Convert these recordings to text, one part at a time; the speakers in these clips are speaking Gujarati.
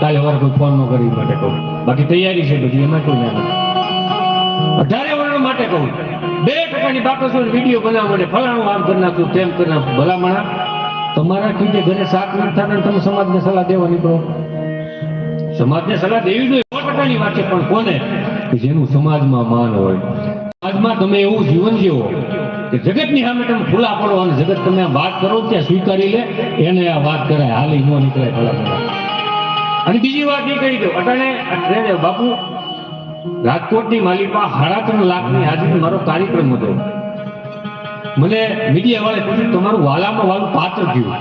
કાલે વાર કોઈ ફોન ન કરી માટે કહું બાકી તૈયારી છે બધી, એમાં કોઈ ના અઢારે વર્ણ માટે કહું. બે ટકાની બાકસો વીડિયો બનાવવા માટે ફલાણું આમ કરી નાખ્યું, તેમ કરી નાખ્યું. ભલામણા, તમારા કીધે ઘરે સાત મિનિટ થાય તમે સમાજને સલાહ દેવા નીકળો સમાજને સલાહ દેવી જોઈએ, સો ટકાની વાત છે, પણ કોને? કે જેનું સમાજમાં માન હોય. સમાજમાં તમે એવું જીવન જીવો કે જગતની સામે તમે ખુલ્લા પડો અને જગત તમે આ વાત કરો, ત્યાં સ્વીકારી લે, એને આ વાત કરાય. હાલી ન નીકળે ભલામણા. અને બીજી વાત એ કહી દઉં, અટાણે બાપુ, રાજકોટની માલિકમાં સાડા ત્રણ લાખની હાજરી મારો કાર્યક્રમ હતો. મને મીડિયા વાળે પૂછ્યું, તમારું વાલામાં વાલું પાત્ર કયું?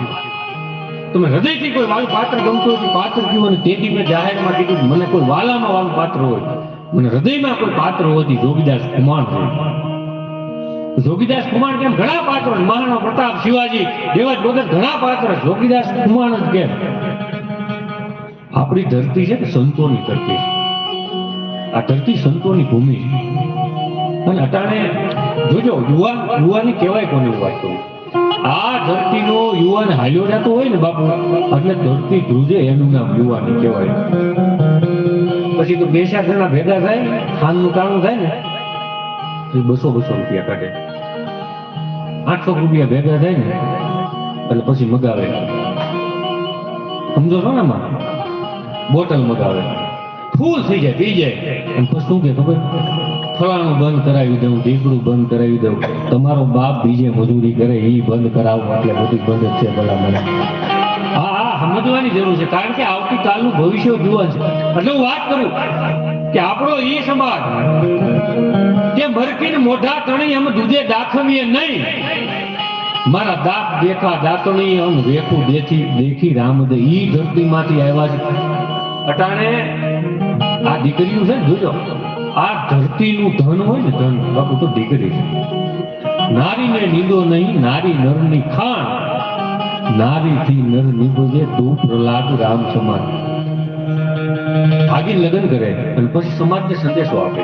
તમે હૃદયથી કોઈ વાલું પાત્ર ગમતું હોય પાત્ર કયું? અને તેથી મેં જાહેરમાં કીધું, મને કોઈ વાલામાં વાલું પાત્ર હોય. મને હૃદયમાં કોઈ પાત્ર હોતી જોગીદાસ કુમાર હોય જોગીદાસ કુમાર કેમ? ઘણા પાત્રો મહારાણા પ્રતાપ શિવાજી દેવાજ વગર ઘણા પાત્ર જોગીદાસ કુમાર જ કેમ? આપણી ધરતી છે ને સંતોની ધરતી. આ ધરતી સંતોની ભૂમિ. અને અટાણે, જોજો, યુવાન, યુવાની કહેવાય કોને વાત કરું આ ધરતીનો યુવાન હાલ્યો જતો હોય ને બાપુ, એટલે ધરતી ધ્રુજે એનું નામ યુવાની કહેવાય. પછી તો બેસા જણા ભેગા થાય ખાનનું કાણું થાય ને, તો બસો બસો રૂપિયા કાઢે. આઠસો રૂપિયા ભેગા થાય ને, એટલે પછી મગાવે. સમજો છો ને આમાં? બોટલ મગાવે. ફૂલ થઈ જાય, પી જાય. અને પછી શું કે ખબર? ફલાણું બંધ કરાવી દઉં ઢીકડું બંધ કરાવી દઉં. તમારો બાપ બીજે મજૂરી કરે, એ બંધ કરાવો, એટલે બધું બંધ છે ભલા મને હા હા, સમજવાની જરૂર છે, કારણ કે આવતીકાલનું ભવિષ્ય જીવન છે. એટલે હું વાત કરું કે આપણો એ સમાજ કે ભરકીને મોઢા તણી અમે દૂધે દાખવીએ નહીં. મારા દાંત દેખા દાંતણી અમ વેખું દેખી દેખી રામદે ઈ ધરતીમાંથી આવ્યા છે. અટાણે આ દીકરીઓ છે ને, જોજો, આ ધરતીનું ધન હોય ને, ધન, બાપુ તો દીકરી છે. નારીને નીંદો નહીં, નારી નરની ખાણ. નારીથી નર નીપજે તું પ્રહલાદ રામ સમાન. આગળ લગ્ન કરે અને પછી સમાજને સંદેશો આપે.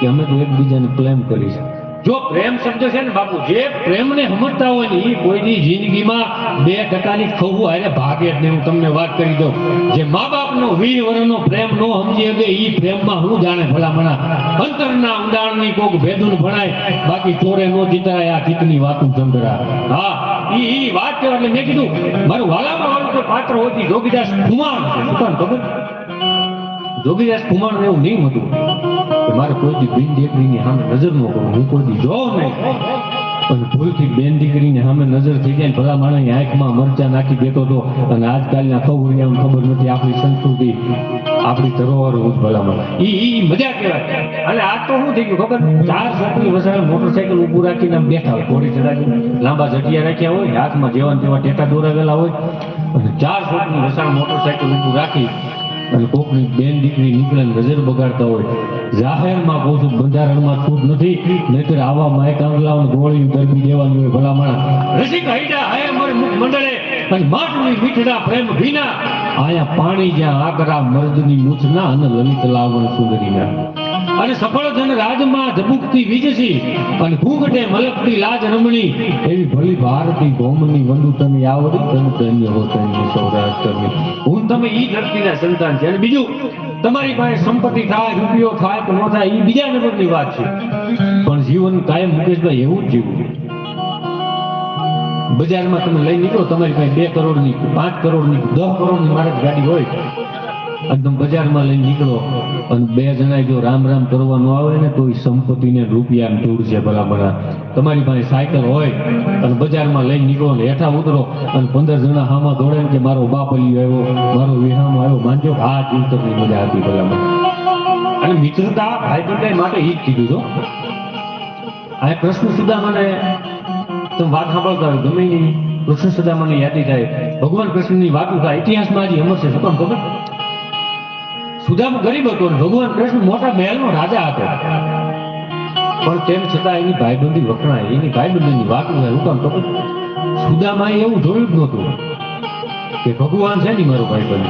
કે અમે તો એકબીજાને પ્રેમ કરી છે જો પ્રેમ શબ્દ છે ને બાપુ, જે પ્રેમને સમજતા હોય ને એ કોઈની જિંદગીમાં બે ટકાની ખવું હારે ભાગે જ હું તમને વાત કરી દઉં. જે મા બાપનો વીર પ્રેમ નો સમજી શકે એ પ્રેમમાં હું જાણે ભલામણા. અંતરના ઊંડાણની કોક ભેદુન ભણાય. બાકી ચોરે નો જીતાય આ ગીતની વાતું સંભળા હા, ઈ ઈ વાત એટલે મેં કીધું, મારું વાલામાં વાળું પાત્ર હોતી જોગીદાસ કુમાર છે. ખબર જોગીદાસ કુમાર એવું નહીં હતું કે મારે કોઈ દી બેન દીકરીની સામે નજર ન કરું. હું કોઈ દી જોઉં નહીં. પણ ભૂલથી બેન દીકરીની સામે નજર થઈ જાય ભલા માણસની આંખમાં મરચા નાખી દેતો હતો અને આજકાલના ખબર ખબર નથી આપણી સંસ્કૃતિ, આપણી ધરોહર ભલા માણસ. ઈ મજા કહેવાય. અને આજ તો શું થઈ ગયું ખબર? ચાર છોકરી વસાવે મોટરસાયકલ ઊભું રાખીને આમ બેઠા હોય, ઘોડી ચડાવી લાંબા જટિયા રાખ્યા હોય, હાથમાં જેવા જેવા ટેટા દોરાવેલા હોય. અને ચાર છોકરી વસાવે મોટરસાયકલ ઊભું રાખી અને કોકની બેન દીકરી નીકળે નજર બગાડતા હોય, જાહેરમાં કહું છું, બંધારણમાં છૂટ નથી, નહીતર આવા માયક આંગલાઓ ગોળી ગરબી દેવાની હોય, ભલા માણસ. મુખ મંડળે અને માટની મીઠડા પ્રેમ ભીના. આયા પાણી જ્યાં આગરા મર્દની મૂછના અને લલિત લાવણ સુંદરીના અને સફળ ધન રાજમાં ધબુકતી વીજસી અને ઘૂંઘટે મલકતી લાજ રમણી. એવી ભલી ભારતી ગોમની વંદુ તમે આવડી તન તન્ય હો તન્ય સૌરાષ્ટ્રની. હું તમે ઈ ધરતીના સંતાન છે. અને બીજું તમારી પાસે સંપત્તિ થાય રૂપિયો થાય કે ન થાય એ બીજા નંબરની વાત છે. પણ જીવન કાયમ મુકેશભાઈ એવું જ જીવવું બજારમાં તમે લઈ નીકળો તમારી પાસે બે કરોડની પાંચ કરોડની દસ કરોડની મારે ગાડી હોય. તમે બજારમાં લઈને નીકળો. અને બે જણા જો રામ રામ કરવાનું આવે ને, તો એ સંપત્તિને રૂપિયા તોડશે ભલામણા તમારી પાસે સાયકલ હોય, અને બજારમાં લઈને નીકળો ને હેઠા ઉતરો, અને પંદર જણા હામાં દોડે કે મારો બાપ આવ્યો, મારો વિહામ આવ્યો માનજો આ જીવતરની મજા હતી બરાબર. અને મિત્રતા ભાઈ માટે એ જ કીધું તો આ કૃષ્ણ સુધા મને તમે વાત સાંભળતા હોય, ગમે નહીં કૃષ્ણ મને યાદી થાય. ભગવાન કૃષ્ણની વાતો થાય, ઇતિહાસમાં હજી અમર છે, શું ખબર? સુદામા ગરીબ હતો ભગવાન કૃષ્ણ મોટા મહેલનો રાજા હતો. પણ તેમ છતાં એની ભાઈબંધી વખણાય એની ભાઈબંધીની વાત હું તો સુદામાએ એવું જોયું જ નહોતું કે ભગવાન છે ને મારો ભાઈબંધ.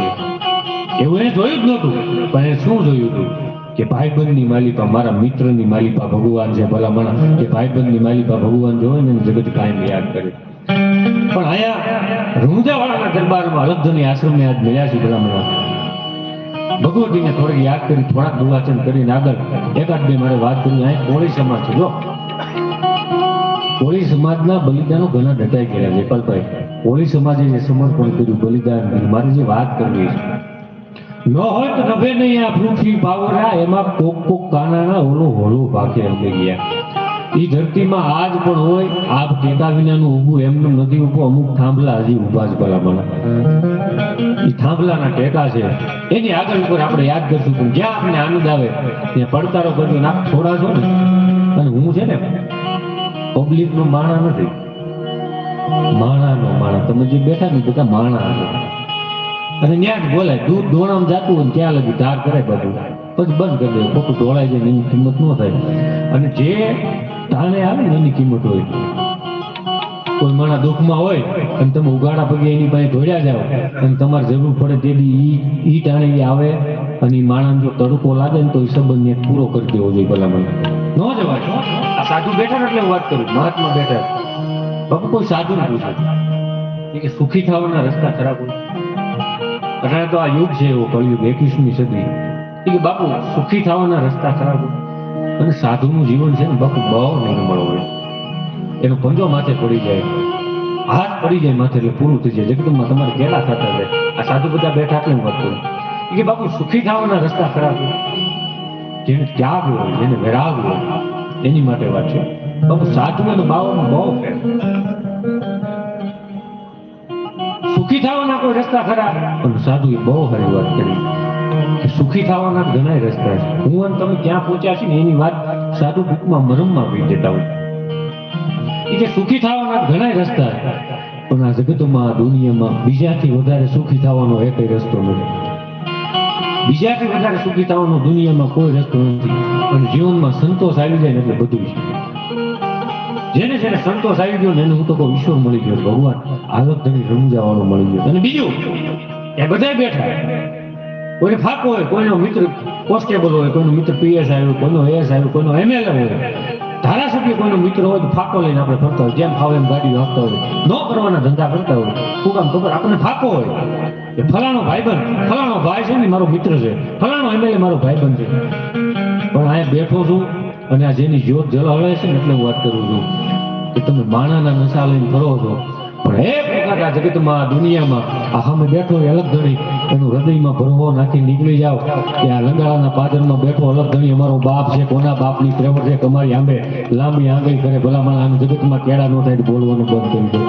એવું એને જોયું જ નહોતું, પણ એને શું જોયું હતું? કે ભાઈબંધની માલિકા મારા મિત્રની માલિકા ભગવાન છે ભલા મણા કે ભાઈબંધની માલિકા ભગવાન જોવે ને જગત કાયમ યાદ કરે. પણ આયા રૂંજાવાળાના દરબારમાં આશ્રમ આશ્રમે આજ મળ્યા છે ભલામણા. ભગવતીને થોડી યાદ કરી, થોડાક દુવાચન કરીને આગળ એકાદ બે મારે વાત કરી અહીં કોળી સમાજ છે, જો. કોળી સમાજના બલિદાનો ઘણા ડટાઈ ગયા છે કોળી સમાજે જે સમર્પણ કર્યું, બલિદાન મારી જે વાત કરવી છે. ન હોય તો નભે નહીં આ પૃથ્વી પાવરા, એમાં કોક કોક કાનાના ઓલો હોળું ભાગે અમે ગયા. ઈ ધરતીમાં આજ પણ હોય, આપ ટેકા વિનાનું ઊભું, એમનું નથી ઊભું, અમુક થાંભલા હજી ઊભા જ ભલામણ. ઈ થાંભલાના ટેકા છે. એની આગળ ઉપર આપણે યાદ કરશું પણ જ્યાં આપણે આનંદ આવે, ત્યાં પડકારો કરજો નાખ થોડા છો ને. અને હું છે ને પબ્લિક નો માણા નથી. માણા નો માણા. તમે જે બેઠા ને બધા માણા અને ન્યાજ જ બોલાય, દૂધ દોણામ જાતું હોય ત્યાં લગી ધાર કરે બધું. પછી બંધ કરી દે ખોટું દોડાય જાય એની કિંમત ન થાય. અને જે તાણે આવે એની કિંમત હોય. કોઈ માણા દુઃખમાં હોય અને તમે ઉગાડા પગે એની પાસે દોડ્યા જાઓ અને તમારે જરૂર પડે તે દી ઈ ઈ ટાણે આવે અને એ માણસ જો તડકો લાગે ને તો એ સંબંધને પૂરો કરી દેવો જોઈએ ભલામણ. ન જવાય. સાધુ બેઠા એટલે હું વાત કરું મહાત્મા બેઠા. બાપુ, કોઈ સાધુ ને પૂછે કે સુખી થવાના રસ્તા ખરાબ હોય. અત્યારે તો આ યુગ છે એવો કળિયુગ, એકવીસમી સદી. કે બાપુ, સુખી થવાના રસ્તા ખરાબ હોય. અને સાધુનું જીવન છે ને બાપુ બહુ નિર્મળ હોય. એનો પંજો માથે પડી જાય. હાથ પડી જાય માથે એટલે પૂરું થઈ જાય. જગતમાં તમારે કેટલા થતા જાય. આ સાધુ બધા બેઠા કેમ કરતું કે બાપુ સુખી થવાના રસ્તા ખરાબ જેને ત્યાગ હોય, જેને વિરાગ હોય, એની માટે વાત છે. બાપુ સાધુ અને બાવામાં બહુ ફેર સુખી થવાના કોઈ રસ્તા ખરા પણ સાધુ એ બહુ સારી વાત કરી. સુખી થવાના ઘણા રસ્તા છે. હું અને તમે ક્યાં પહોંચ્યા છીએ એની વાત સાધુ બુકમાં મરમમાં પી દેતા હોય. એ કે સુખી થવાના ઘણા રસ્તા પણ આ જગતમાં, દુનિયામાં બીજાથી વધારે સુખી થવાનો એક રસ્તો નથી. બીજાથી વધારે સુખી થવાનો દુનિયામાં કોઈ રસ્તો નથી. પણ જીવનમાં સંતોષ આવી જાય ને એટલે બધું છે જેને જેને સંતોષ આવી ગયો ને એને હું તો કહું, ઈશ્વર મળી ગયો, ભગવાન આવક ધણી રમજાવાનો મળી ગયો. અને બીજું, એ બધા બેઠા. કોઈને ફાકો હોય, કોઈનો મિત્ર કોન્સ્ટેબલ હોય, કોઈનો મિત્ર પીએસ આવ્યો કોઈનો એસ આવ્યો કોઈનો એમએલએ હોય. ધારાસભ્ય કોઈનો મિત્ર હોય તો ફાકો લઈને આપણે ફરતા હોય જેમ ફાવે એમ ગાડી હાંકતા હોય. ન કરવાના ધંધા કરતા હોય. શું કામ ખબર, આપણને ફાકો હોય. કે ફલાણો ભાઈબંધ, ફલાણો ભાઈ છે ને મારો મિત્ર છે. ફલાણો એમએલએ મારો ભાઈબંધ છે. પણ અહીંયા બેઠો છું અને આ જેની જ્યોત જલાવે છે ને એટલે હું વાત કરું છું. કે તમે માણાના નશા લઈને ફરો છો. લાંબી આંગળી કરે ભલામણ આનું જગતમાં કેળા નો થાય, બોલવાનું બંધ કરી દે.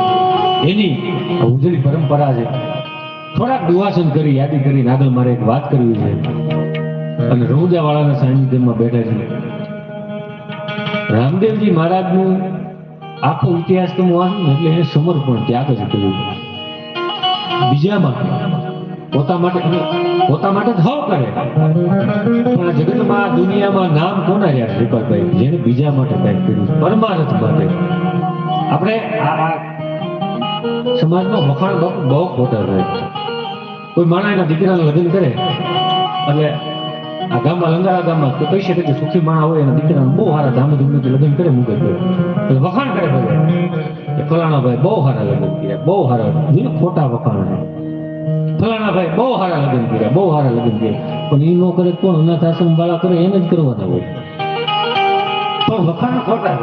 એની ઉજળી પરંપરા છે. થોડાક દુવાસન કરી, યાદી કરીને આગળ મારે એક વાત કરવી છે. અને રણુજાવાળાના સાનિધ્યમાં બેઠા છે. રામદેવજી મહારાજનું આખો ઇતિહાસ તો વાંચો ને એટલે એને સમર્પણ ત્યાગ જ કર્યું બીજા માટે પોતા માટે પોતા માટે જ હવ કરે. આ જગતમાં દુનિયામાં નામ કોના રહ્યા શ્રીપાદભાઈ જેને બીજા માટે કંઈક કર્યું પરમાર્થ માટે. આપણે આ સમાજનો વખાણ બહુ ખોટા રહે કોઈ માણસ એના દીકરાનું લગ્ન કરે, એટલે આ ગામમાં લંગારા ગામમાં તો કહી પછી સુખી માણા હોય એના દીકરાને બહુ સારા ધામધૂમથી લગ્ન કરે છે. વખાણ કરે બધા ફલાણા ભાઈ બહુ સારા લગ્ન કર્યા, બહુ સારા ખોટા વખાણ ફલાણા ભાઈ બહુ સારા લગ્ન કર્યા, બહુ સારા લગ્ન કર્યા. પણ એ ન કરે કોણ અનાથ આશ્રમ વાળા કરે, એને જ કરવાના હોય. પણ વખાણ ખોટા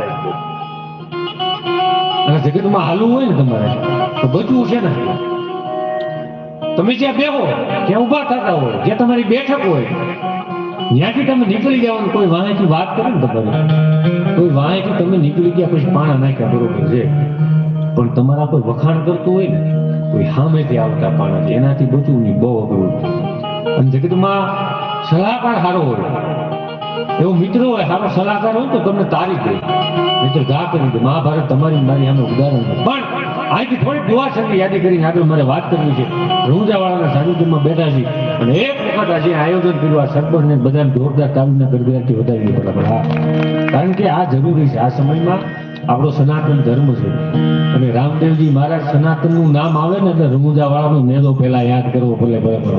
અને જગતમાં હાલવું હોય ને તમારે, તો બચવું છે ને. તમે જ્યાં બેહો, ત્યાં ઊભા થતા હોય. જ્યાં તમારી બેઠક હોય ત્યાંથી તમે નીકળી જવાનું, કોઈ વાંહેથી વાત કરે ને તમારે કોઈ વાંહેથી તમે નીકળી ગયા પછી પાણા નાખ્યા, બરોબર છે. પણ તમારા કોઈ વખાણ કરતું હોય ને, કોઈ સામેથી આવતા પાણા એનાથી બચવું નહીં, બહુ અઘરું. અને જગતમાં સલાહકાર સારો હોય. એવો મિત્ર હોય, સારો સલાહકાર હોય તો તમને તારી દે. મિત્ર ગા કરી દે મહાભારત તમારી મારી સામે ઉદાહરણ પણ અહીંથી થોડીક દુવાસરની યાદી કરીને આગળ મારે વાત કરવી છે. રૂંજાવાળાના સાનિધ્યમાં બેઠા છીએ અને એક વખત આજે આયોજન કર્યું, આ સરપંચને બધાને જોરદાર તાલીમના ગરગડાથી વધાવી બરાબર હા. કારણ કે આ જરૂરી છે. આ સમયમાં આપણો સનાતન ધર્મ છે. અને રામદેવજી મહારાજ સનાતનનું નામ આવે ને એટલે રમુજાવાળાનો મેળો પહેલા યાદ કરવો ભલે બરાબર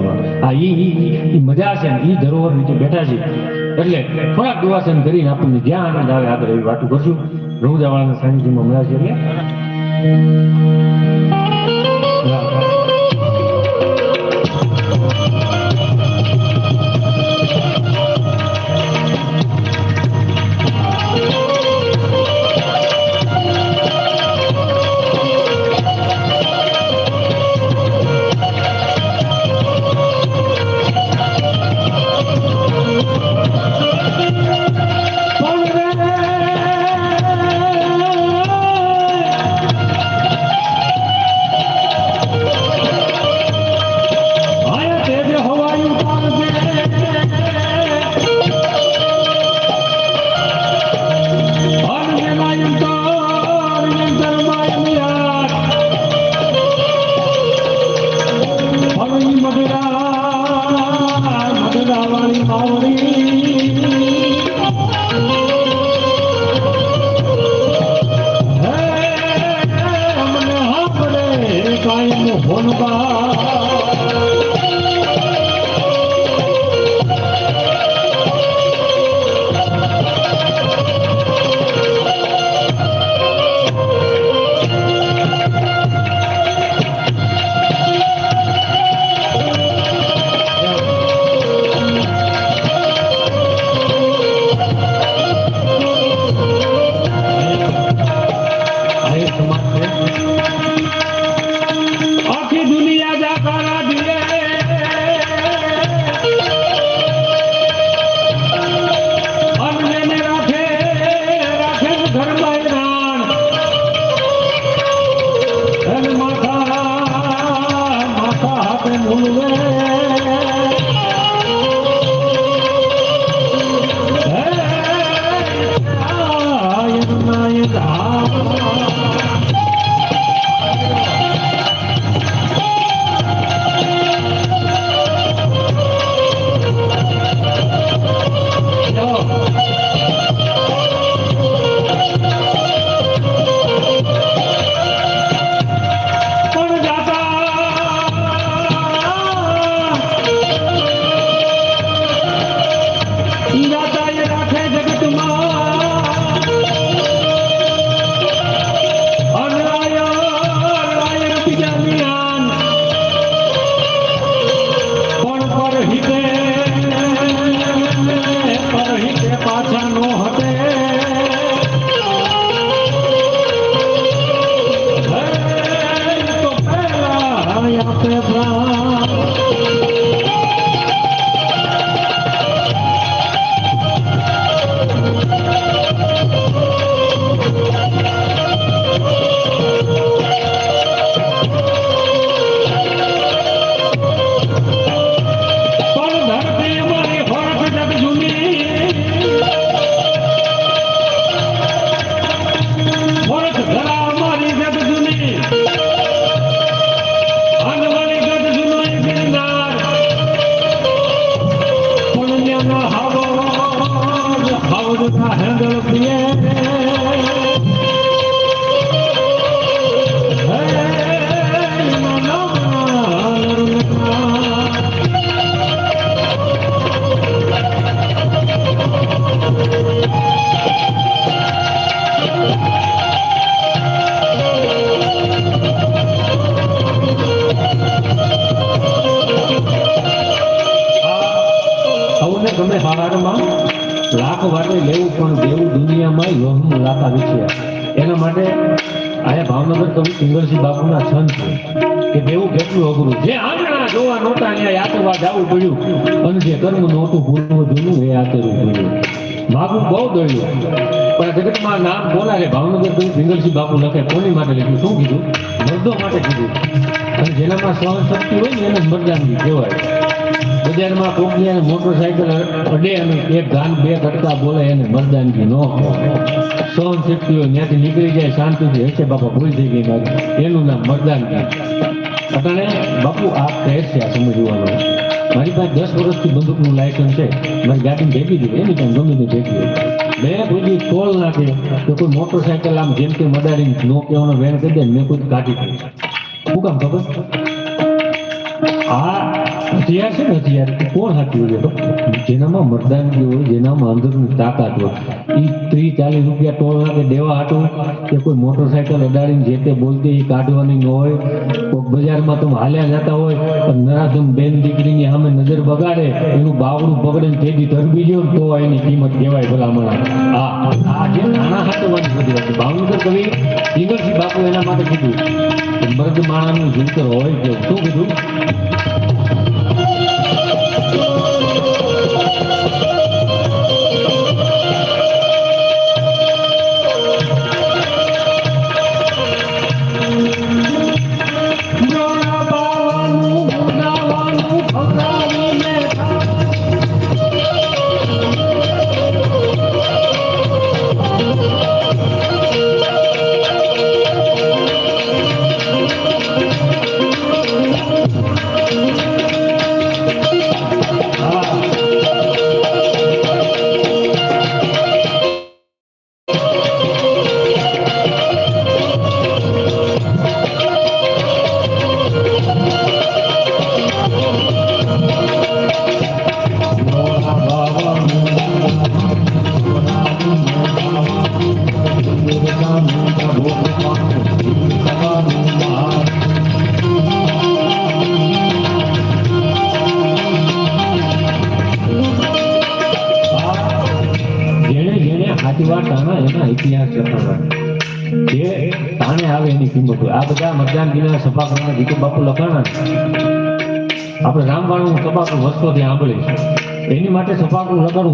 હા, ઈ મજા છે ને. ઈ ધરોહર નીચે બેઠા છે એટલે થોડાક દુવાસન કરીને આપણને જ્યાં આનંદ આવે આગળ એવી વાતો કરશું. રમુજાવાળાના સાનિધ્યમાં મળ્યા છે એટલે Thank you. વાટે લેવું પણ દેવું દુનિયામાં યોગનું લાખા વિશે. એના માટે આયા ભાવનગર કવિ સુંદરસિંહ બાપુના છંદ છે કે દેવું કેટલું અઘરું. જે આંગણા જોવા નહોતા ત્યાં યાતવા જવું પડ્યું અને જે કર્મ નહોતું ભૂલવું જૂનું એ આચરવું પડ્યું. બાપુ બહુ દળ્યું પણ જગતમાં નામ બોલાવે ભાવનગર કવિ સુંદરસિંહ બાપુ લખે, કોની માટે લખ્યું? શું કીધું? મર્દો માટે કીધું. અને જેનામાં સહન શક્તિ હોય ને એને મરદાનગી કહેવાય. બજારમાં કોકની અને મોટરસાયકલ અડે અને એક ગાન બે કટકા બોલે એને મરદાનગી ન સહન શક્તિ હોય ત્યાંથી નીકળી જાય, શાંતિથી હશે, બાપા, ભૂલ થઈ ગઈ મારી. એનું નામ મરદાનગી. અટાણે, બાપુ આ કહે છે આ સમજવાનું મારી પાસે દસ વર્ષથી બંદૂકનું લાયસન્સ છે. મારી ગાડી ભેગી દીધી, એની કાંઈ ગમે તે ભેગી બે કોઈ ટોલ નાખે, તો કોઈ મોટરસાયકલ આમ જેમ કે અડાડીને નો કહેવાનો વેણ કરી દે મેં કોઈ કાઢી દીધી શું કામ ખબર આ હથિયાર છે કોણ હાથું છે? જેનામાં મતદાનગી હોય, જેનામાં અંદરની તાકાત હોય. એ ત્રીસ ચાલીસ રૂપિયા ટોલ નાખે, દેવા હાટું કે કોઈ મોટરસાયકલ અડાડીને જે તે બોલતી એ કાઢવાની ન હોય. કોઈક બજારમાં તમે હાલ્યા જતા હોય, પણ નરાધમ બેન દીકરીની સામે નજર બગાડે, એનું બાવડું પકડે ને તેજી ધરબી ગયો તો એની કિંમત કહેવાય ભલામણ. આ આ જે નાના હાથવાની બધી વાત. ભાવનગર કવિ સિંગરસિંહ બાપુ એના માટે કીધું મર્દ માણાનું જીવતર હોય કે શું કીધું?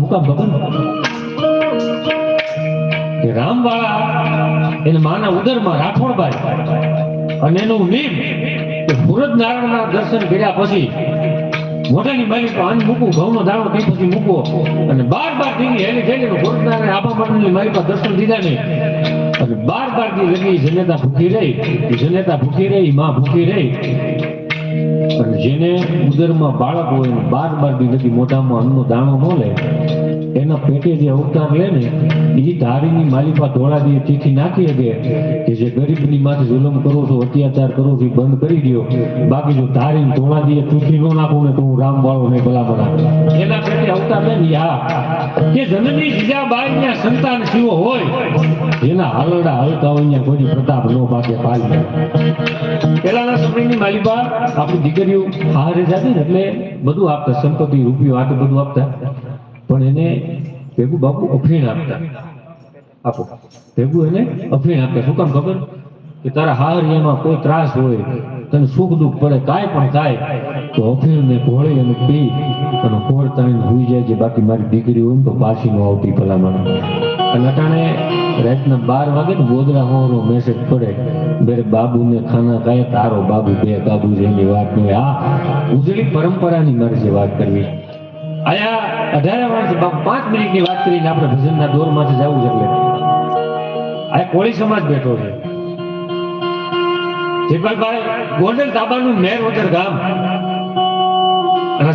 સભાકું ભગવાન. રામવાળા એને માના ઉદરમાં રાઠોડભાઈ અને એનું નીમ કે સુરત નારાયણના દર્શન કર્યા પછી મોઢાની બારી પર અન્ન મૂકવું ઘઉંનો દાણો કઈ પછી મૂકવો અને બાર બાર દીની હેલી થઈને સુરત નારાયણ આભા મંડળની મારી પાસે દર્શન દીધા નહીં. અને બાર બાર દી લગી જનેતા ભૂખી રહી જનેતા ભૂખી રહી માં ભૂખી રહી. અને જેને ઉદરમાં બાળક હોય બાર બાર દી લગી મોઢામાં અન્નનો દાણો ન લે એના પેટે અવતાર લે ને એ ધારીની માલિકા ધોળાજીએ ચીઠી નાખી શકે કે જે ગરીબની માથે જુલમ કરો છો, અત્યાચાર કરો છો બંધ કરી દો બાકી જો ધારીને ધોળાજીએ ચૂંટી ન નાખું ને તો હું રામ વાળો ને ભલા ભલા એના પેટે અવતાર લે ને હા. કે જનની જીજાબાઈ ના સંતાન શિવો હોય, એના હાલડા હલકા હોય ત્યાં કોઈ પ્રતાપ નો પાકે પાલી પેલાના સમયની માલિકા આપણી દીકરીઓ હારે જાતી ને એટલે બધું આપતા, સંપત્તિ, રૂપિયો, આટલું બધું આપતા. પણ એને ભેગું બાપુ અફીણ આપતા. આપો. ભેગું એને અફીણ આપતા. શું કામ ખબર? કે તારા હારિયામાં કોઈ ત્રાસ હોય, તને સુખ દુઃખ પડે, કાંઈ પણ થાય, તો અફીણ ને ઘોળી અને પી અને ઘોળ તાણીને હોઈ જાય છે બાકી મારી દીકરી હોય ને તો પાછી ન આવતી ભલામણ. અને અટાણે રાતના બાર વાગે ને ગોદરા હોવાનો મેસેજ પડે. બેરે બાબુને ખાના કાય તારો બાબુ બે બાબુ જેની વાત નહીં આ ઉજળી પરંપરાની મારે જે વાત કરવી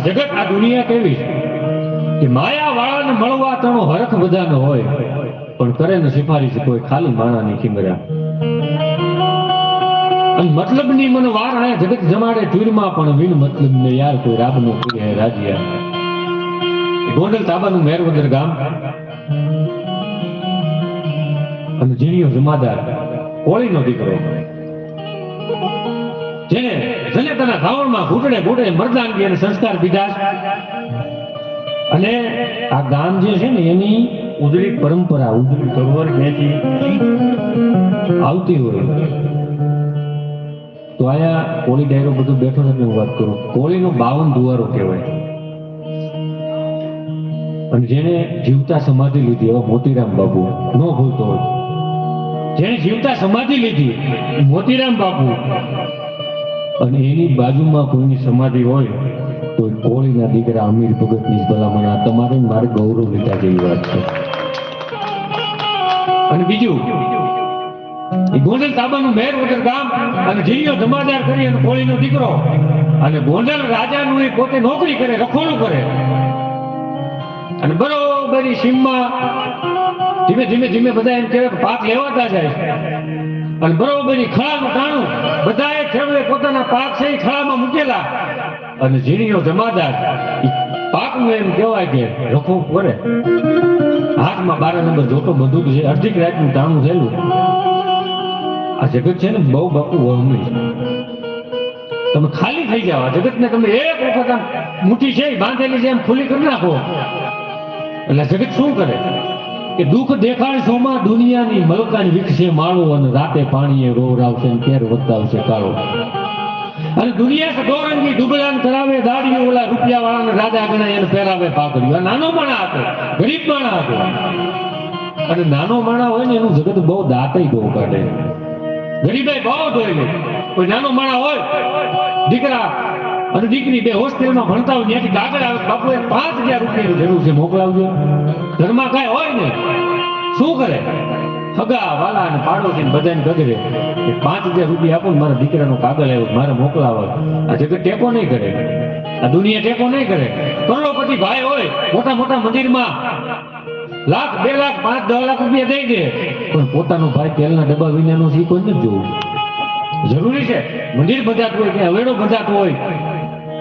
જગત આ દુનિયા કેવી કે માયા વાળાને મળવા તણો હરખ બધાનો હોય, પણ કરે ને સિફારી છે કોઈ ખાલી માણાની ખીમરા. અને મતલબની મને વાર આયા જગત જમાડે ચૂરમાં પણ વિન મતલબ ને યાર કોઈ રાબનું પૂરે રાજ્યા. ગોંડલ તાબાનું મેરવદર ગામ. અને ઝીણીયો જમાદાર કોળીનો દીકરો. જેને જનેતાના ધાવણમાં ઘૂંટણે ઘૂંટણે મર્દાનગી અને સંસ્કાર દીધા. અને આ ગામ જે છે ને, એની ઉજળી પરંપરા ઉજળી સરોવર ખેંચી આવતી હોય. તો આયા કોળી ડાયરો બધું બેઠો છે હું વાત કરું. કોળીનો બાવન દુવારો કહેવાય. અને જેને જીવતા સમાધિ લીધી એવા મોતીરામ બાપુ, ન ભૂલતો હોય. જેને જીવતા સમાધિ લીધી, મોતીરામ બાપુ. અને એની બાજુમાં કોઈની સમાધિ હોય, તો કોળીના દીકરા અમીર ભગતની ભલામણ આ તમારે મારે ગૌરવ લીધા જેવી વાત છે. અને બીજું, એ ગોંડલ તાબાનું મહેર વગર ગામ અને જીરીઓ ધમાદાર કરી અને કોળીનો દીકરો અને ગોંડલ રાજાનું એ પોતે નોકરી કરે, રખોડું કરે. અને બરોબર સીમમાં ધીમે ધીમે ધીમે બધા એમ કહેવાય પાક લેવાતા જાય અને બરોબર ઈ ખળાનું ટાણું બધાએ ખેડૂતે પોતાના પાક છે એ ખળામાં મૂકેલા. અને ઝીણીઓ જમાદાર પાકનું એમ કહેવાય કે રખો કરે. હાથમાં બાર નંબર જોટો બંદૂક છે, અડધી રાતનું ટાણું થયેલું. આ જગત છે ને બહુ બાપુ વહમી. તમે ખાલી થઈ જાવ જગતને તમે એક વખત આમ છે બાંધેલી છે એમ ખુલ્લી કરી નાખો. એટલે જગત શું કરે? કે દુઃખ દેખાડ સોમાં દુનિયાની મલકાની વિકસે માળો અને રાતે પાણીએ રોર આવશે ને કેર વધતાવશે કાળો. અને દુનિયા ગોરંગી ડુબલાન કરાવે, દાડીઓ ઓલા રૂપિયા વાળાને રાજા ગણાય એને પહેરાવે પાઘડીઓ. આ નાનો માણા હતો, ગરીબ માણા હતો. અને નાનો માણા હોય ને એનું જગત બહુ દાંતય બહુ કાઢે ગરીબાઈ બહુ ધોઈ લે કોઈ નાનો માણા હોય, દીકરા અને દીકરી બે હોસ્ટેલમાં ભણતા હોય ત્યાંથી કાગળ આવે. બાપુએ પાંચ હજાર રૂપિયાની જરૂર છે, મોકલાવજો. ઘરમાં કાંઈ હોય ને, શું કરે? હગા, વાલા અને પાડોશી બધાને ગગરે કે પાંચ હજાર રૂપિયા આપો ને મારા દીકરાનો કાગળ આવ્યો, મારે મોકલાવો. આ જગત ટેકો નહીં કરે. આ દુનિયા ટેકો નહીં કરે. કરોડોપતિ ભાઈ હોય, મોટા મોટા મંદિરમાં. લાખ, બે લાખ, પાંચ, દસ લાખ રૂપિયા દઈ દે. પણ પોતાનો ભાઈ તેલના ડબ્બા વિનાનો સી કોઈ નથી જોવું. જરૂરી છે. મંદિર બધાતું હોય કે હવેડો બધાતું હોય.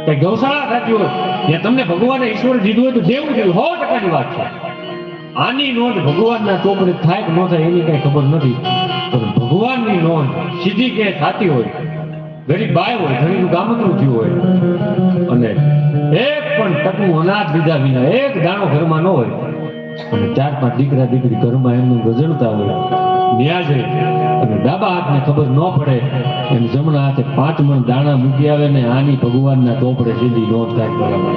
કે ગૌશાળા થતી હોય. ત્યાં તમને ભગવાને ઈશ્વર દીધું હોય તો દેવું જોઈએ સો ટકાની વાત છે. આની નોંધ ભગવાનના ચોપડે થાય કે ન થાય એની કઈ ખબર નથી. પણ ભગવાનની નોંધ સીધી કે થતી હોય ગરીબ બાય હોય, ઘણીનું ગામતરું થયું હોય. અને એક પણ ટકનું અનાજ લીધા વિના એક દાણો ઘરમાં ન હોય. અને ચાર પાંચ દીકરા દીકરી ઘરમાં એમનું ગજણતા હોય. ન્યાજે અને ડાબા હાથને ખબર ન પડે. એમ જમણા હાથે પાંચ મણ દાણા મૂકી આવે ને આની ભગવાનના ચોપડે સીધી નોંધ થાય બરાબર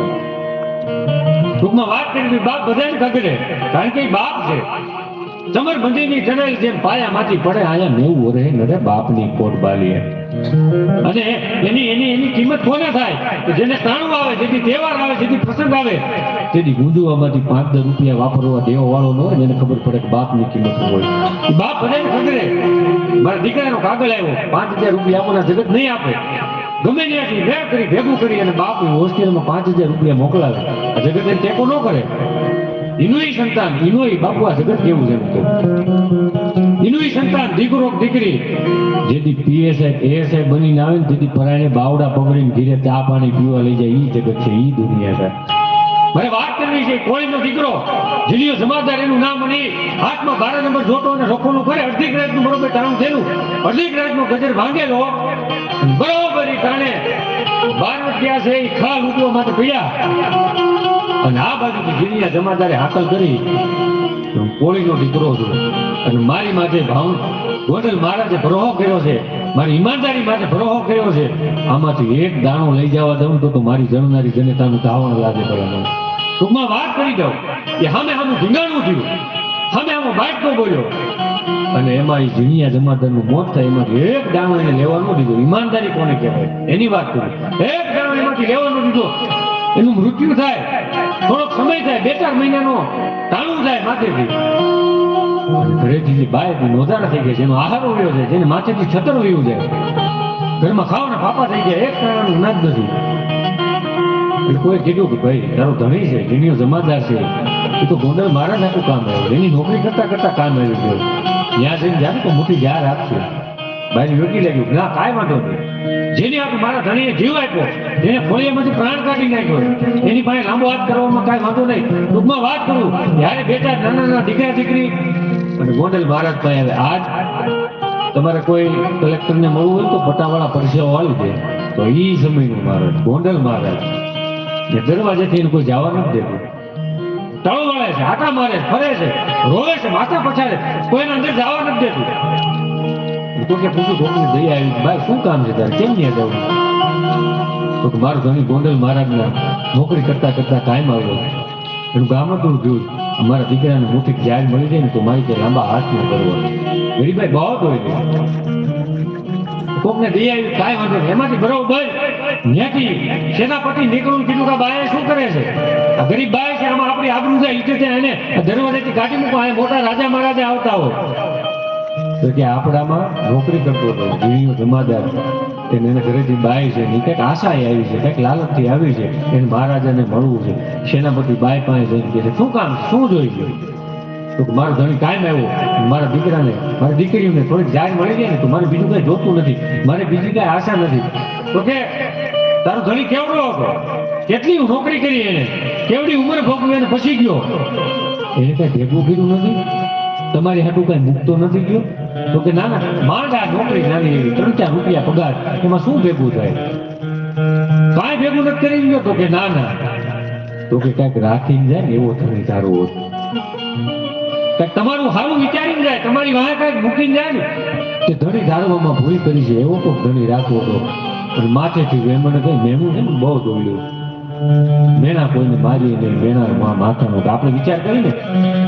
ટૂંકમાં વાત કરી બાપ બધાને ખગડે કારણ કે બાપ છે. ચમરની ચડેલ જેમ પાયામાંથી પડે, આયા નેવું વરે નરે બાપની કોટ બાલીએ અને એની એની એની કિંમત કોને થાય? કે જેને તાણું આવે જેથી તહેવાર આવે જેથી પ્રસંગ આવે. તેથી ગુંજવામાંથી પાંચ દસ રૂપિયા વાપરવા દેવા વાળો ન હોય એને ખબર પડે કે બાપની કિંમત હોય. બાપ ભલે ખગડે મારા દીકરાનો કાગળ આવ્યો. પાંચ હજાર રૂપિયા આપણને જગત નહીં આપે. ગમે ત્યાંથી વેર કરી ભેગું કરી અને બાપ હોસ્ટેલમાં પાંચ હજાર રૂપિયા મોકલાવે. આ જગત એને ટેકો ન કરે. ઇનુઈ સંતાન ઇનુઈ બાપુ આ જગત કેવું છે એમ ઇનુઈ સંતાન દીકરો દીકરી. જેથી પીએસઆઈ બની બનીને આવે ને તેથી પરાયણે બાવડા પકડીને ઘીરે ચા પાણી પીવા લઈ જાય. એ જગત છે, ઈ દુનિયા છે. મારે વાત કરવી છે, કોળીનો દીકરો, જીલિયો સમાજદાર એનું નામ અને હાથમાં બાર નંબર જોતો અને રોકોનું કરે. અડધી ગ્રાજનું બરોબર તરણ થયેલું. અડધી ગ્રાજનો ગજર ભાંગેલો. બરોબર એ કારણે બાર રૂપિયા છે, ઈ ખા લૂંટવા માટે પડ્યા. અને આ બાજુથી જીલિયા જમાદારે હાકલ કરી. કોળીનો દીકરો છું અને મારી માટે ભાવ ગોંડલ મહારાજે ભરોહો કર્યો છે. મારી ઈમાનદારી માટે ભરોહો કર્યો છે. આમાંથી એક દાણો લઈ જવા દઉં તો તો મારી જણનારી જનતાનું ધાવણ લાગે પડે ટૂંકમાં વાત કરી દઉં. કે હામે સામું ધીંગાણું થયું. સામે આમાં બાટકો બોલ્યો અને એમાં એ જીણિયા જમાદારનું મોત થાય એમાંથી એક દાણો એને લેવાનું દીધું. ઈમાનદારી કોને કહેવાય? એની વાત કરું. એક દાણો એમાંથી લેવાનું દીધો. એનું મૃત્યુ થાય. થોડોક સમય થાય. બે ચાર મહિનાનો. તાણું થાય માથેથી. ઘરેથી જે બાય થઈ ગયા એનો આહારો વયો છે, જેને માથેથી છતર વયું છે. ઘરમાં ખાવાના પાપા થઈ ગયા, એક કારણનું નાજ નથી કોઈ કીધું કે, ભાઈ, તારો ધણી છે જેનીઓ જમાદાર છે. એ તો ગોંડલ મારા નાખું કામ આવ્યું, એની નોકરી કરતા કરતા કામ આવી ગયું ત્યાં જઈને જાણે તો મોટી જાર આપશે. બાઈ યોગી લાગ્યું, ના, કાંઈ વાંધો નહીં. જેને આપણે મારા ધણીએ જીવ આપ્યો જેને ફોલિયામાંથી પ્રાણ કાઢી નાખ્યો એની પાસે લાંબો હાથ કરવામાં કાંઈ વાંધો નહીં. ટૂંકમાં વાત કરું ત્યારે બે ચાર નાના નાના દીકરા દીકરી ગોંડલ મહારાજ પાસે આવે. આજ તમારે કોઈ કલેક્ટરને મળવું હોય તો પટાવાળા પરસેવો આવી દે. તો એ સમયનું મહારાજ ગોંડલ મહારાજ એ દરવાજેથી કોઈ જવા નથી દેતું. તળો વળે છે, આટા મારે ફરે છે, રોવે છે, માથા પછાડે કોઈને અંદર જવા નથી દેતું. તો કે પૂછું કોકની દયા આવી ભાઈ, શું કામ છે તારે? કેમ નહીં જવું? તો મારું ઘણી ગોંડલ મહારાજના નોકરી કરતા કરતા કાયમ આવ્યો. એનું ગામ હતું જોયું. અમારા દીકરાને મોટી જાહેર મળી જાય ને તો મારી કે લાંબા હાથ ન કરવો ગરીબાઈ બહુ હોય કોકને દઈ આવી કાંઈ વાંધો એમાંથી બરોબર ત્યાંથી સેનાપતિ નીકળું કીધું કે બાય બાએ શું કરે છે? આ ગરીબ બાય છે આમાં આપણી આબરૂ જાય ઈચ્છે છે એને દરવાજેથી કાઢી મૂકો આ મોટા રાજા મહારાજા આવતા હોય. તો કે આપણામાં નોકરી કરતો હતો જીવીઓ જમાદાર એને એના ઘરેથી બાય છે. ને કંઈક આશા આવી છે કંઈક લાલચથી આવી છે. એને મહારાજાને મળવું છે. સેનાપતિ બાય પાસે જઈને કહે છે, શું કામ? શું જોઈ છે તો મારો ધણી કાયમ આવ્યો. મારા દીકરાને, મારી દીકરીઓને થોડીક જાણ મળી જાય ને તો મારે બીજું કાંઈ જોતું નથી. મારે બીજી કાંઈ આશા નથી. તો કે, તારો ધણી કેવડો હતો? કેટલી નોકરી કરી એને? કેવડી ઉંમર ભોગવી અને પછી ગયો? એને કાંઈ ભેગું કર્યું નથી. તમારી હાટું કાંઈ મૂકતો નથી ગયો? તો કે, ના ના માંડા નોકરી નાની એવી, ત્રણ ચાર રૂપિયા પગાર, એમાં શું ભેગું થાય? કાંઈ ભેગું નથી કરી ગયો તો કે, ના ના. તો કે, કાંઈક રાખીને જાય ને, એવો તમે સારો હોત કાંઈક તમારું સારું વિચારીને જાય, તમારી વાહે કાંઈક મૂકીને જાય ને, કે ધણી ધારવામાં ભૂલ કરી છે, એવો કોઈ ધણી રાખવો તો. માથેથી વેમણ કઈ મેમું બહુ જોયું મેણા કોઈને મારી નહીં મેણા મા આપણે વિચાર કરીને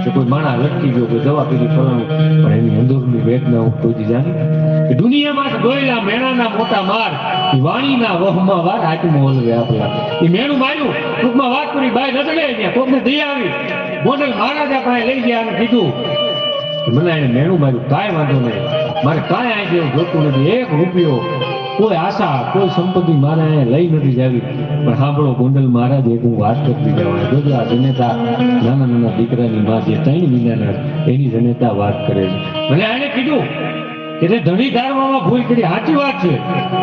કે કોઈ માણા લટકી ગયો, કોઈ દવા પીધી ફલાણું, પણ એની અંદરની વેદના હું કોઈ જાણી દુનિયામાં ગયેલા મેણાના મોટા માર વાણીના વહમાં વાર હાથમાં ઓલવે આપેલા એ મેણું માર્યું, ટૂંકમાં વાત કરી બાય રતડે ત્યાં કોકને દયા આવી. મોડલ મહારાજા પાસે લઈ ગયા અને કીધું મને એને મેણું માર્યું, કાંઈ વાંધો નહીં. મારે કાંઈ આ ગયું જોતું નથી. એક રૂપિયો કોઈ આશા, કોઈ સંપત્તિ મારે અહીંયા લઈ નથી જાવી. પણ સાંભળો, ગોંડલ મહારાજ, એક હું વાત કરતી જવા જોજો આ જનેતા નાના નાના દીકરાની માં જે ત્રણ મહિનાના એની જનેતા વાત કરે છે. ભલે એને કીધું, એટલે ધણી ધારવામાં ભૂલ કરી. સાચી વાત છે.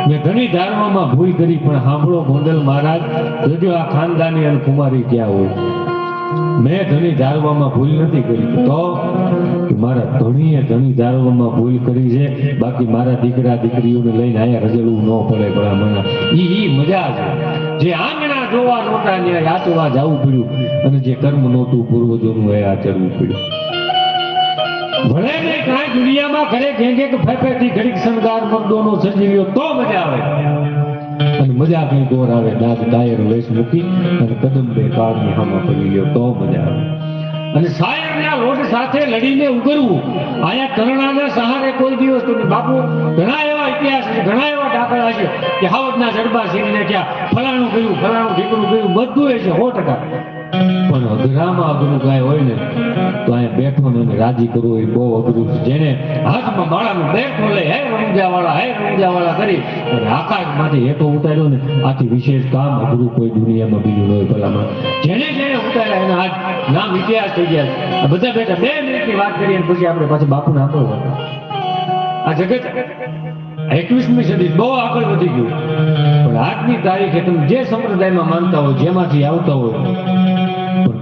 મેં ધણી ધારવામાં ભૂલ કરી, પણ સાંભળો, ગોંડલ મહારાજ, જોજો આ ખાનદાની અને કુમારી ક્યાં હોય. મેં ધણી ધારવામાં ભૂલ નથી કરી. તો મારા ધણીએ ધણી ધારવામાં ભૂલ કરી છે. બાકી મારા દીકરા દીકરીઓને લઈને આયા રજળવું ન પડે ભલા મને ઈ મજા છે. જે આંગણા જોવા નહોતા ને આચવા જવું પડ્યું. અને જે કર્મ નહોતું, પૂર્વજોનું એ આચરવું પડ્યું. ભલે ને કાંઈ દુનિયામાં ઘરે ઘેંઘે કે ફેફેથી ઘડીક શણગાર મગદોનો સર્જી તો મજા આવે. અને મજા કઈ ગોર આવે દાદ ડાયર વેશ મૂકી અને કદમ બે કાળની હામાં પડી ગયો, તો મજા આવે. અને શાયરના લોટ સાથે લડીને ઉગરવું, આયા કરણાના સહારે કોઈ દિવસ તો બાપુ, ઘણા એવા ઇતિહાસ છે, ઘણા એવા દાખલા છે કે હાવજના જડબા સીને ક્યાં ફલાણું કર્યું ફલાણું ઢીકણું કર્યું બધું એ છે, સો ટકા. પણ અઘરામાં અઘરું કાંઈ હોય ને, તો અહીંયા બેઠો ને રાજી કરવું એ બહુ અઘરું છે. જેને હાથમાં માળાનું બેઠો લે, હે રમજાવાળા હે રમજાવાળા કરી અને આકાશમાંથી હેઠો ઉતાર્યો ને, આથી વિશેષ કામ અઘરું કોઈ દુનિયામાં બીજું હોય ભલામાં જેને જેને ઉતાર્યા એના આજ નામ ઇતિહાસ થઈ ગયા. બધા બેઠા બે મિનિટની વાત કરીએ પછી આપણે પાછું બાપુને આપો આ જગત એકવીસમી સદી બહુ આગળ વધી ગયું. પણ આજની તારીખે તમે જે સંપ્રદાયમાં માનતા હોય જેમાંથી આવતા હોય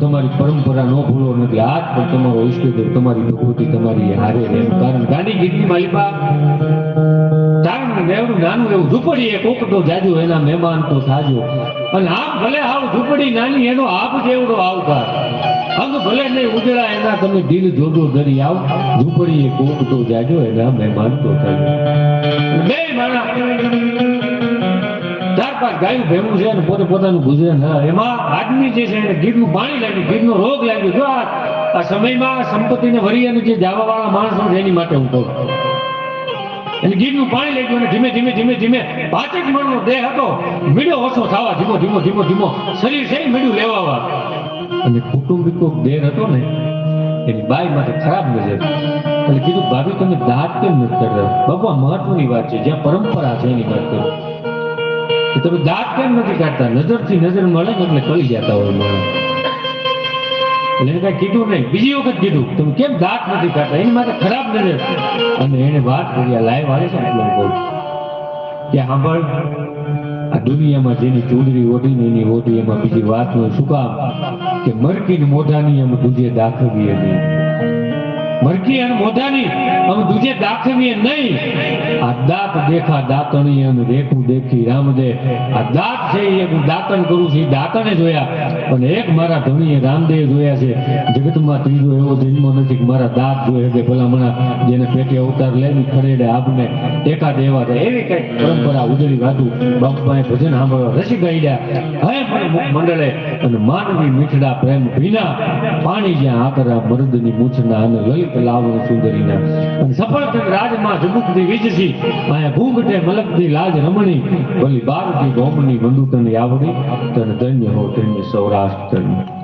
તમારી પરંપરા ન ભૂલો નથી. આજ પણ તમારો ઈષ્ટદેવ, તમારી ભગવતી તમારી હારે રહે. કારણ ગાંધી ગીતની માલિપા તારણ ને નાનું એવું ઝૂંપડી એ કોક તો એના મહેમાન તો થાજો. ભલે નહીં ઉજળા એના તમે દિલ જોજો ધરી આવ. ઝૂંપડી એ કોક તો જાજો એના મહેમાન તો બે માણા ચાર પાંચ ગાયું ભેગું છે અને પોતે પોતાનું ગુજરાન એમાં આદમી જે છે એને ગીરનું પાણી લાગ્યું, ગીરનો રોગ લાગ્યો. જો આ સમયમાં સંપત્તિને વરી અને જે જાવાવાળા માણસો છે એની માટે હું કહું. એટલે ગીરનું પાણી લાગ્યું અને ધીમે ધીમે ધીમે ધીમે પાંચેક મણનો દેહ હતો. મીડો ઓછો થવા ધીમો ધીમો ધીમો ધીમો. શરીર છે મીડું લેવાવા. અને કુટુંબિકો દેર હતો ને, એની બાઈ માટે ખરાબ નજર. એટલે કીધું, ભાભી, તમે દાંત કેમ નથી કરતા બાબા મહત્વની વાત છે, જ્યાં પરંપરા છે એની વાત કરું. તમે દાંત કેમ નથી કાઢતા? નજરથી નજર મળે એટલે કળી જતા હોય માણસ. એટલે એને કાંઈ કીધું નહીં. બીજી વખત કીધું, તમે કેમ દાંત નથી કાઢતા? એની માટે ખરાબ નજર. અને એને વાત કરી લાઈવ આવે છે એટલે કહું કે સાંભળ આ દુનિયામાં જેની ચૂંદડી ઓઢીને એની ઓઢી એમાં બીજી વાત હોય શું કામ? કે મરકીન મોઢાની એમ દૂજે દાખવીએ નહીં. મરકી અને મોઢાની. અમે દૂજે દાખવીએ નહીં. આ દાંત દેખા, દાંતણી અને રેખું દેખી રામદેવ આ દાંત છે એ હું દાંતણ કરું છું, એ દાંતણે જોયા. પણ એક મારા ધણીએ રામદેવ જોયા છે. જગતમાં ત્રીજો એવો જન્મ નથી મારા દાંત જોયે કે ભલામણા, જેને પેટે અવતાર લેવી ખરેડે આપને એકાદ એવા છે એવી કંઈક પરંપરા ઉજળી વાતું. બાપાએ ભજન સાંભળવા રસી ગાઈડ્યા હે મુખ મંડળે, અને માનવી મીઠડા પ્રેમ ભીના પાણી જ્યાં આકરા મરદની મૂછના અને લલિત લાવણ સુંદરીના. અને સફળ થઈને રાજમાં જબુકતી વીજસી આયા ભૂંગટે મલકતી લાજ રમણી, ભલી બારથી ગોમની બંદૂકની આવડી, તને ધન્ય હો ધન્ય સૌરાષ્ટ્રની.